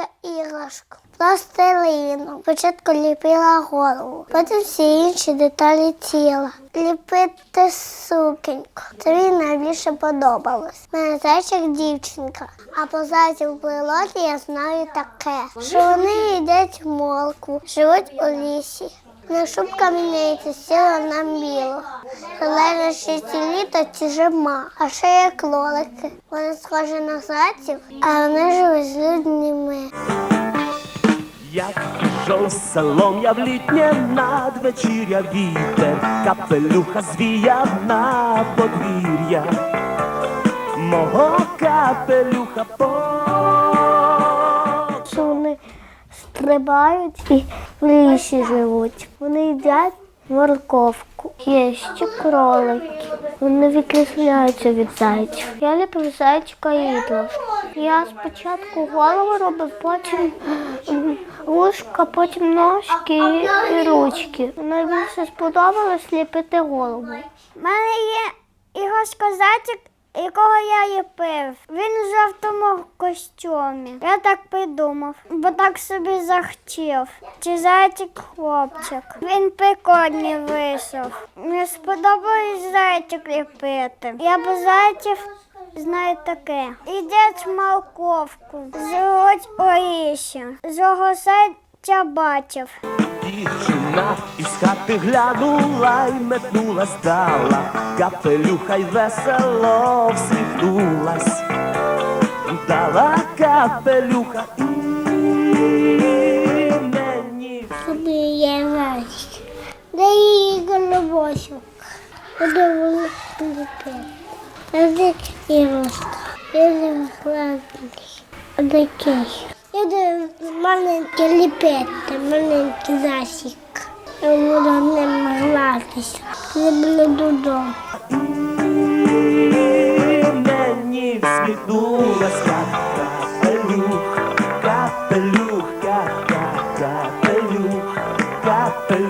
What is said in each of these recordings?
зайчика іграшку, пластилину. Спочатку ліпила голову, потім всі інші деталі тіла. Ліпити сукеньку. Це мені найбільше подобалось. У мене зайчик дівчинка, а по зайців пилоті я знаю таке, що вони їдять молку, живуть у лісі. На шубка міняється сіла на білу. Залежить, чи ці чи зима. А ще є кролики. Вони схожі на зайців, а вони живуть з людьми. Як пішов селом я в літнє надвечір'я вітер, капелюха звіяв на подвір'я, мого капелюха по. Стрибають і в лісі живуть. Вони їдять морковку. Є ще кролики. Вони відрізняються від зайців. Я ліпив зайчика іграшку. Я спочатку голову робив, потім вушка, потім ножки і ручки. Найбільше сподобалось ліпити голову. У мене є іграшка зайчик, якого я ліпив. Він у жовтому костюмі. Я так придумав, бо так собі захотів. Чи зайчик хлопчик. Він прикольний вийшов. Мені сподобалось зайчик ліпити. Я б зайців знаю таке. Ідять морковку, живуть у лісі. Зого зайця бачив. Дівчина із хати глянула й метнулась дала, капелюха й весело всміхнулась, дала капелюха і мені. Тобі є зайчик. Де її голубочок? Куди вони ліпити? А де іграшка? Я не. А де кей? Я маленьке ліпити, маленький засік. Я буду ним гратися. Буду додому. Мені всміхнулась капелюх, капелюх, ка- ка- капелюх, капелюх,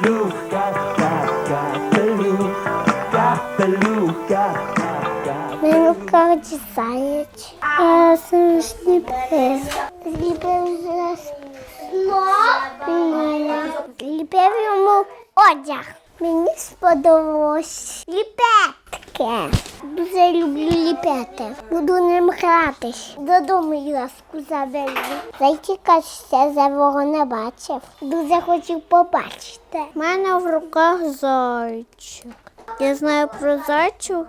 Ліпив йому одяг. Мені сподобалось ліпетки. Дуже люблю ліпети. Буду ним гратись. Додому ласку завезу. Зайчика ще завого не бачив. Дуже хочу побачити. У мене в руках зайчик. Я знаю про зайцю,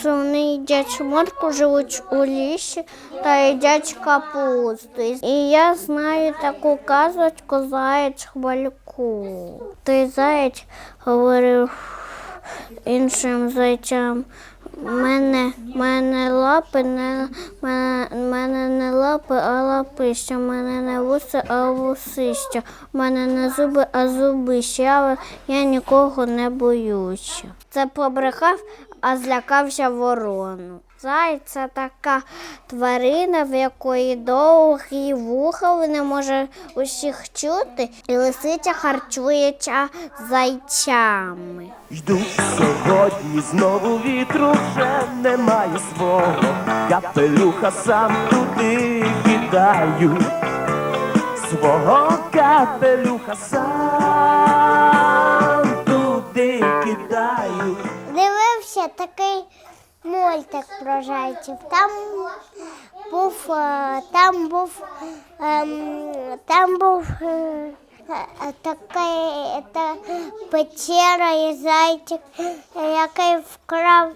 що вони їдять морку, живуть у лісі та їдять капусту. І я знаю таку казочку заєць хвальку. Той заєць говорив іншим зайцям. Мене, мене лапи, не мене, мене не лапи, а лапища. Мене не вуси, а вусища. Мене не зуби, а зубища. Я, я нікого не боюся. Це побрехав, а злякався ворону. Заяць це така тварина, в якої довгі вуха, вона може усіх чути, і лисиця харчується зайцями. Йду сьогодні знову вітру вже немає свого, капелюха сам туди кидаю, свого капелюха сам туди кидаю. Дивився такий мультик про зайців. Там був, е, там був, ем, там був е, е, такий та, печера і зайчик, який вкрав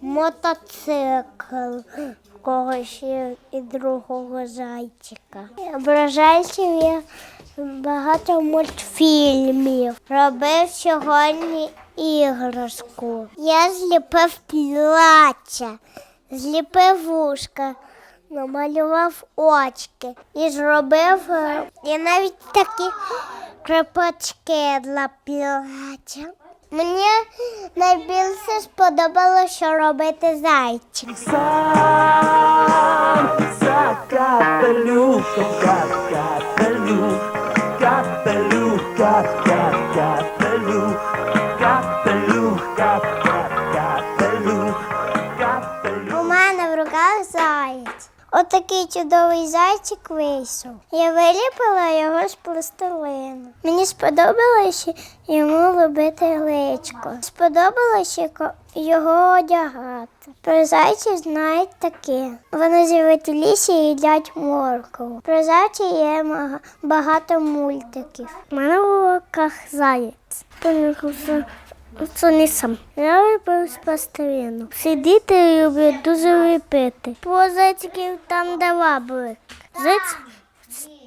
мотоцикл когось і другого зайчика. Про зайців є багато мультфільмів. Робив сьогодні іграшку. Я зліпив плаття, зліпив вушка, намалював очки і зробив е, і навіть такі крапочки для плаття. Мені найбільше сподобалося робити зайчик. Сам за капелюх, капелюх, кап, кап, капелюх, капелюх, Отакий чудовий зайчик вийшов. Я виліпила його з пластилину. Мені сподобалося йому робити личко. Сподобалося його одягати. Про зайців знають таке. Вони живуть в лісі і їдять моркову. Про зайців є багато мультиків. У мене в руках заєць. Це, не сам. Я з пластилину. Сидіти люблю дуже ліпити. По зайчиків там де лабрик. Зайць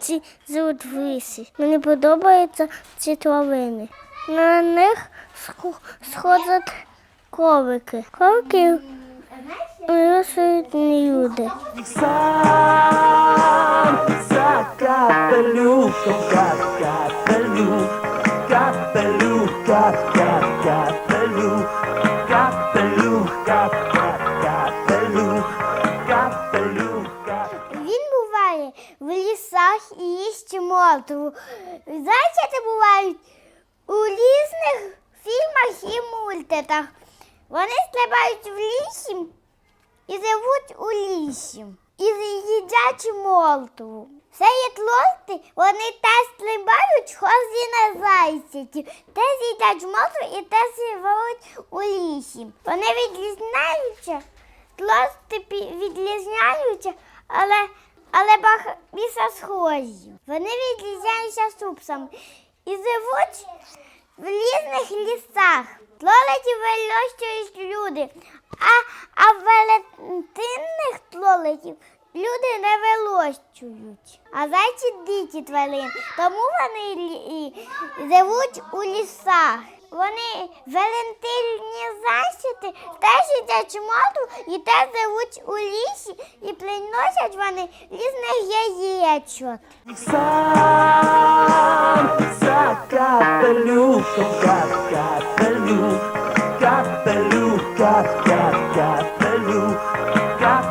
ці живуть в лісі. Мені подобаються ці тварини. На них схо- сходять ковики. Ковики вирішують люди. Сам за капелюхом, кап, капелюх, капелюх, кап, кап, капелюх, капелюх, кап, кап, капелюх, капелюх. Він буває в лісах і їсть моркву. Зайчики бувають у різних фільмах і мультиках. Вони стрибають в лісі і живуть у лісі. І їдять моркву. Все є тлости, вони теж стрибають, схожі на зайців. Теж їдять моркву і теж живуть у лісі. Вони відрізняються Тлости відрізняються, але, але бах- більше схожі. Вони відрізняються супсами і живуть в різних лісах. Тлолетів вирощують люди, а, а велетинних тлолетів люди не вирощують. А зайці дикі тварини, тому вони живуть у лісах. Вони валентинні зайчики теж їдять моду і теж живуть у лісі і приносять вони різних яєчок. Сам за капелюхом, кап, капелюх, капелюх, кап, кап, капелюх, капелюх, кап, кап, капелюх,